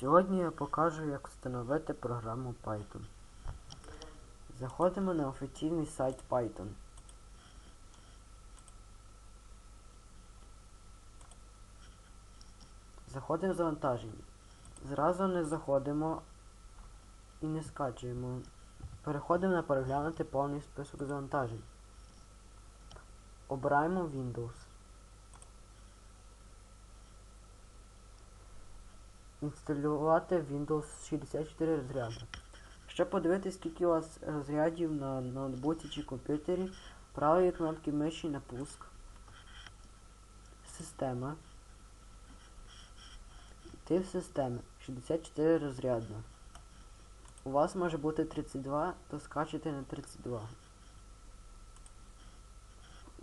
Сьогодні я покажу, як встановити програму Python. Заходимо на офіційний сайт Python. Заходимо в завантаження. Зразу не заходимо і не скачуємо. Переходимо на переглянути повний список завантажень. Обираємо Windows. Інсталювати Windows 64 розряди. Щоб подивитися, скільки у вас розрядів на ноутбуці чи комп'ютері, правої кнопки миші на пуск. Система. Йти в системи 64 розрядна. У вас може бути 32, то скачете на 32.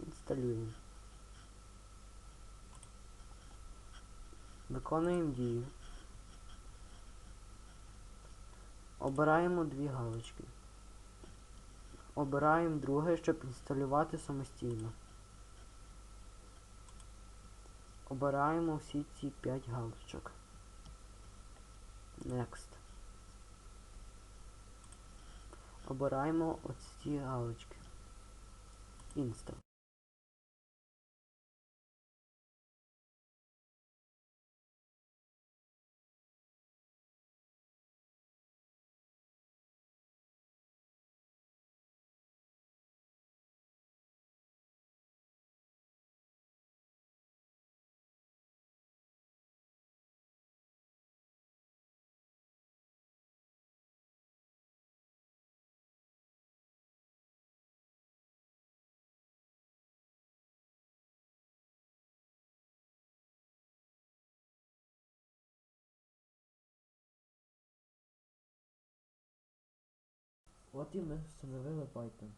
Інсталюємо. Виконуємо дію. Обираємо дві галочки. Обираємо друге, щоб інсталювати самостійно. Обираємо всі ці 5 галочок. Next. Обираємо ось ці галочки. Install. От і ми встановили Python.